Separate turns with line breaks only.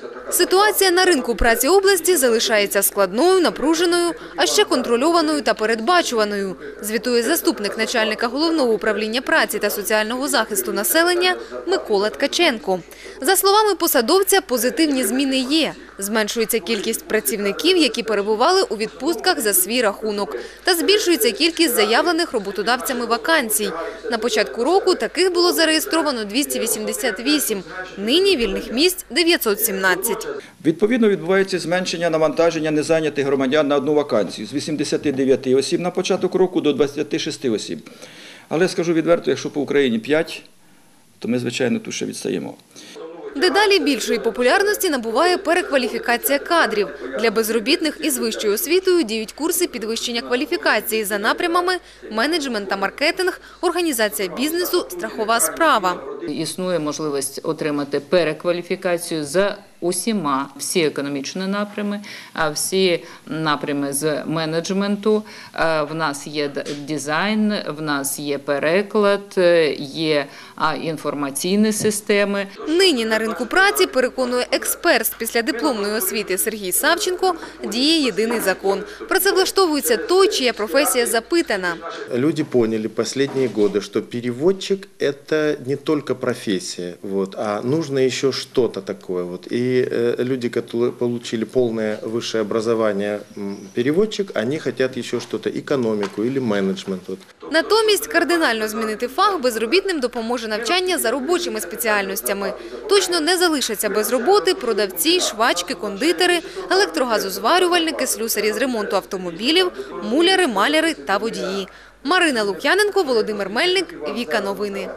that they're Ситуація на ринку праці області залишається складною, напруженою, а ще контрольованою та передбачуваною, звітує заступник начальника головного управління праці та соціального захисту населення Микола Ткаченко. За словами посадовця, позитивні зміни є. Зменшується кількість працівників, які перебували у відпустках за свій рахунок, та збільшується кількість заявлених роботодавцями вакансій. На початку року таких було зареєстровано 288, нині вільних місць 917.
Відповідно, відбувається зменшення навантаження незайнятих громадян на одну вакансію з 89 осіб на початок року до 26 осіб. Але скажу відверто, якщо по Україні 5, то ми, звичайно, тут ще відстаємо.
Дедалі більшої популярності набуває перекваліфікація кадрів. Для безробітних із вищою освітою діють курси підвищення кваліфікації за напрямами менеджмент та маркетинг, організація бізнесу, страхова справа.
Існує можливість отримати перекваліфікацію за усіма всі економічні напрями, а всі напрями з менеджменту. Е, В нас є дизайн, в нас є переклад, е, є інформаційні системи.
Нині на ринку праці, переконує експерт з післядипломної освіти Сергій Савченко, діє єдиний закон. Працевлаштовується той, чия професія запитана.
Люди поняли последние годы, что переводчик – это не только профессия, вот, а нужно еще что-то такое. Вот. И э, люди, которые получили полное высшее образование м, переводчик, они хотят еще что-то, экономику или менеджмент. Вот.
Натомість кардинально змінити фах безробітним допоможе навчання за робочими спеціальностями. Точно не залишаться без роботи продавці, швачки, кондитери, електрогазозварювальники, слюсарі з ремонту автомобілів, муляри, маляри та водії. Марина Лук'яненко, Володимир Мельник, Віка Новини.